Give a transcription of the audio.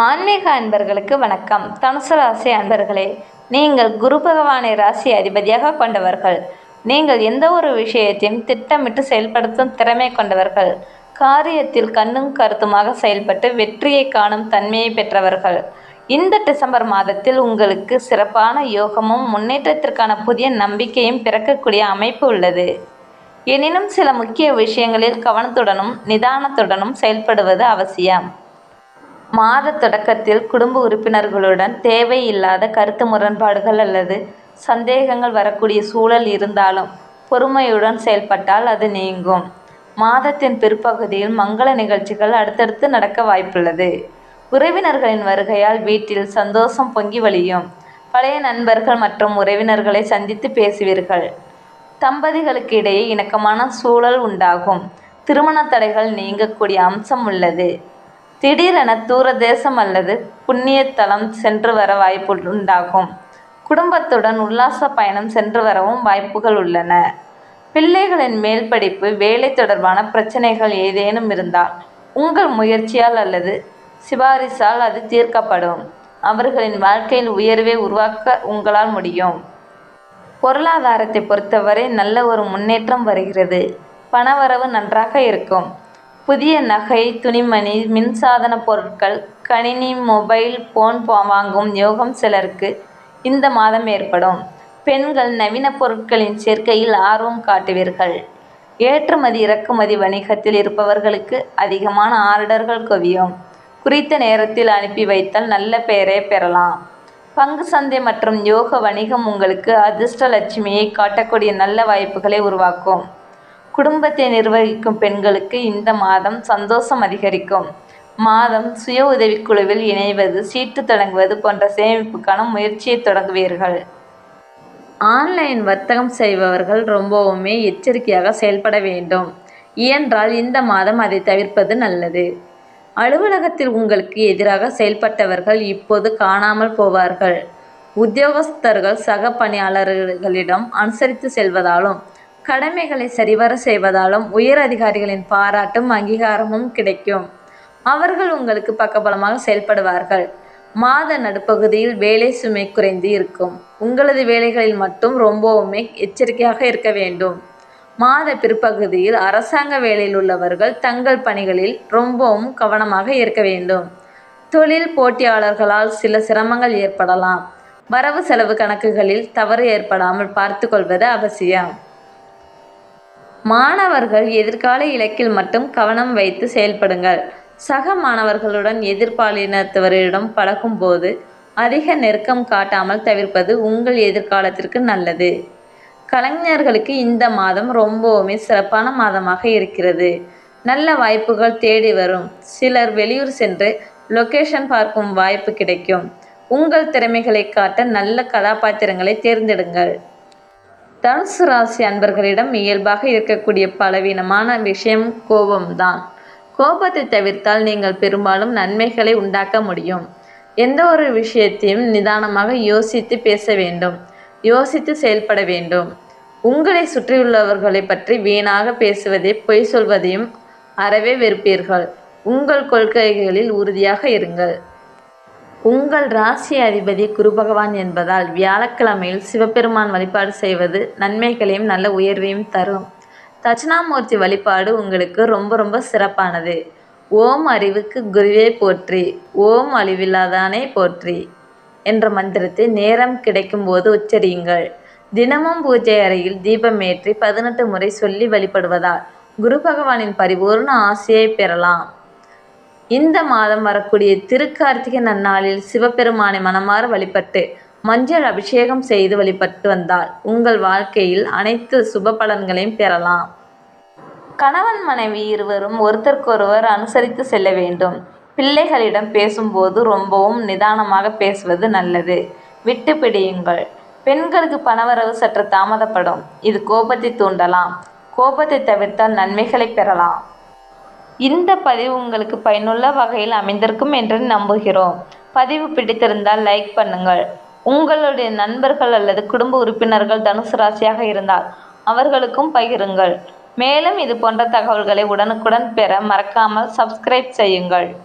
ஆன்மீக அன்பர்களுக்கு வணக்கம். தனுசு ராசி அன்பர்களே நீங்கள் குரு பகவானை ராசி அதிபதியாக கொண்டவர்கள். நீங்கள் எந்த ஒரு விஷயத்தையும் திட்டமிட்டு செயல்படுத்தும் திறமை கொண்டவர்கள். காரியத்தில் கண்ணும் கருத்துமாக செயல்பட்டு வெற்றியை காணும் தன்மையை பெற்றவர்கள். இந்த டிசம்பர் மாதத்தில் உங்களுக்கு சிறப்பான யோகமும் முன்னேற்றத்திற்கான புதிய நம்பிக்கையும் பிறக்கக்கூடிய அமைப்பு உள்ளது. எனினும் சில முக்கிய விஷயங்களில் கவனத்துடனும் நிதானத்துடனும் செயல்படுவது அவசியம். மாத தொடக்கத்தில் குடும்ப உறுப்பினர்களுடன் தேவையில்லாத கருத்து முரண்பாடுகள் அல்லது சந்தேகங்கள் வரக்கூடிய சூழல் இருந்தாலும் பொறுமையுடன் செயல்பட்டால் அது நீங்கும். மாதத்தின் பிற்பகுதியில் மங்கள நிகழ்ச்சிகள் அடுத்தடுத்து நடக்க வாய்ப்புள்ளது. உறவினர்களின் வருகையால் வீட்டில் சந்தோஷம் பொங்கி வழியும். பழைய நண்பர்கள் மற்றும் உறவினர்களை சந்தித்து பேசுவீர்கள். தம்பதிகளுக்கு இடையே இணக்கமான சூழல் உண்டாகும். திருமண தடைகள் நீங்கக்கூடிய அம்சம் உள்ளது. திடீரென தூர தேசம் அல்லது புண்ணியத்தலம் சென்று வர வாய்ப்பு உண்டாகும் குடும்பத்துடன் உல்லாச பயணம் சென்று வரவும் வாய்ப்புகள் உள்ளன. பிள்ளைகளின் மேல் படிப்பு வேலை தொடர்பான பிரச்சனைகள் ஏதேனும் இருந்தால் உங்கள் முயற்சியால் அல்லது சிபாரிசால் அது தீர்க்கப்படும். அவர்களின் வாழ்க்கையில் உயர்வை உருவாக்க உங்களால் முடியும். பொருளாதாரத்தை பொறுத்தவரை நல்ல ஒரு முன்னேற்றம் வருகிறது. பணவரவு நன்றாக இருக்கும். புதிய நகை துணிமணி மின்சாதன பொருட்கள் கணினி மொபைல் போன் வாங்கும் யோகம் சிலருக்கு இந்த மாதம் ஏற்படும். பெண்கள் நவீன பொருட்களின் சேர்க்கையில் ஆர்வம் காட்டுவீர்கள். ஏற்றுமதி இறக்குமதி வணிகத்தில் இருப்பவர்களுக்கு அதிகமான ஆர்டர்கள் குவியும். குறித்த நேரத்தில் அனுப்பி வைத்தால் நல்ல பெயரை பெறலாம். பங்கு சந்தை மற்றும் யோக வணிகம் உங்களுக்கு அதிர்ஷ்ட லட்சுமியை காட்டக்கூடிய நல்ல வாய்ப்புகளை உருவாக்கும். குடும்பத்தை நிர்வகிக்கும் பெண்களுக்கு இந்த மாதம் சந்தோஷம் அதிகரிக்கும். மாதம் சுய உதவிக்குழுவில் இணைவது சீட்டு தொடங்குவது போன்ற சேமிப்புக்கான முயற்சியை தொடங்குவீர்கள். ஆன்லைன் வர்த்தகம் செய்பவர்கள் ரொம்பவுமே எச்சரிக்கையாக செயல்பட வேண்டும். இயன்றால் இந்த மாதம் அதை தவிர்ப்பது நல்லது. அலுவலகத்தில் உங்களுக்கு எதிராக செயல்பட்டவர்கள் இப்போது காணாமல் போவார்கள். உத்தியோகஸ்தர்கள் சக பணியாளர்களிடம் அனுசரித்து செல்வதாலும் கடமைகளை சரிவர செய்வதாலும் உயர் அதிகாரிகளின் பாராட்டும் அங்கீகாரமும் கிடைக்கும். அவர்கள் உங்களுக்கு பக்கபலமாக செயல்படுவார்கள். மாத நடுப்பகுதியில் வேலை சுமை குறைந்து இருக்கும். உங்களது வேலைகளில் மட்டும் ரொம்பவுமே எச்சரிக்கையாக இருக்க வேண்டும். மாத பிற்பகுதியில் அரசாங்க வேலையில் உள்ளவர்கள் தங்கள் பணிகளில் ரொம்பவும் கவனமாக இருக்க வேண்டும். தொழில் போட்டியாளர்களால் சில சிரமங்கள் ஏற்படலாம். வரவு செலவு கணக்குகளில் தவறு ஏற்படாமல் பார்த்து கொள்வது அவசியம். மாணவர்கள் எதிர்கால இலக்கில் மட்டும் கவனம் வைத்து செயல்படுங்கள். சக மாணவர்களுடன் எதிர்பாலினத்தவரிடம் பழகும்போது அதிக நெருக்கம் காட்டாமல் தவிர்ப்பது உங்கள் எதிர்காலத்திற்கு நல்லது. கலைஞர்களுக்கு இந்த மாதம் ரொம்பவுமே சிறப்பான மாதமாக இருக்கிறது. நல்ல வாய்ப்புகள் தேடி வரும். சிலர் வெளியூர் சென்று லொக்கேஷன் பார்க்கும் வாய்ப்பு கிடைக்கும். உங்கள் திறமைகளை காட்ட நல்ல கதாபாத்திரங்களை தேர்ந்தெடுங்கள். தனுசு ராசி அன்பர்களிடம் இயல்பாக இருக்கக்கூடிய பலவீனமான விஷயம் கோபம்தான். கோபத்தை தவிர்த்தால் நீங்கள் பெரும்பாலும் நன்மைகளை உண்டாக்க முடியும். எந்த ஒரு விஷயத்தையும் நிதானமாக யோசித்து பேச வேண்டும். யோசித்து செயல்பட வேண்டும். உங்களை சுற்றியுள்ளவர்களை பற்றி வீணாக பேசுவதை பொய் சொல்வதையும் அறவே வெறுப்பீர்கள். உங்கள் கொள்கைகளில் உறுதியாக இருங்கள். உங்கள் ராசி அதிபதி குரு பகவான் என்பதால் வியாழக்கிழமையில் சிவபெருமான் வழிபாடு செய்வது நன்மைகளையும் நல்ல உயர்வையும் தரும். தட்சிணாமூர்த்தி வழிபாடு உங்களுக்கு ரொம்ப ரொம்ப சிறப்பானது. ஓம் அறிவுக்கு குருவே போற்றி ஓம் அழிவில்லாதானே போற்றி என்ற மந்திரத்தை நேரம் கிடைக்கும்போது உச்சரியுங்கள். தினமும் பூஜை அறையில் தீபமேற்றி பதினெட்டு முறை சொல்லி வழிபடுவதால் குரு பகவானின் பரிபூர்ண ஆசையை பெறலாம். இந்த மாதம் வரக்கூடிய திருக்கார்த்திகை நன்னாளில் சிவபெருமானை மனமாற வழிபட்டு மஞ்சள் அபிஷேகம் செய்து வழிபட்டு வந்தால் உங்கள் வாழ்க்கையில் அனைத்து சுப பலன்களையும் பெறலாம். கணவன் மனைவி இருவரும் ஒருத்தருக்கொருவர் அனுசரித்து செல்ல வேண்டும். பிள்ளைகளிடம் பேசும்போது ரொம்பவும் நிதானமாக பேசுவது நல்லது. விட்டு பிடியுங்கள். பெண்களுக்கு பணவரவு சற்று தாமதப்படும். இது கோபத்தை தூண்டலாம். கோபத்தை தவிர்த்தால் நன்மைகளை பெறலாம். இந்த பதிவு உங்களுக்கு பயனுள்ள வகையில் அமைந்திருக்கும் என்று நம்புகிறோம். பதிவு பிடித்திருந்தால் லைக் பண்ணுங்கள். உங்களுடைய நண்பர்கள் அல்லது குடும்ப உறுப்பினர்கள் தனுசு ராசியாக இருந்தால் அவர்களுக்கும் பகிருங்கள். மேலும் இது போன்ற தகவல்களை உடனுக்குடன் பெற மறக்காமல் சப்ஸ்கிரைப் செய்யுங்கள்.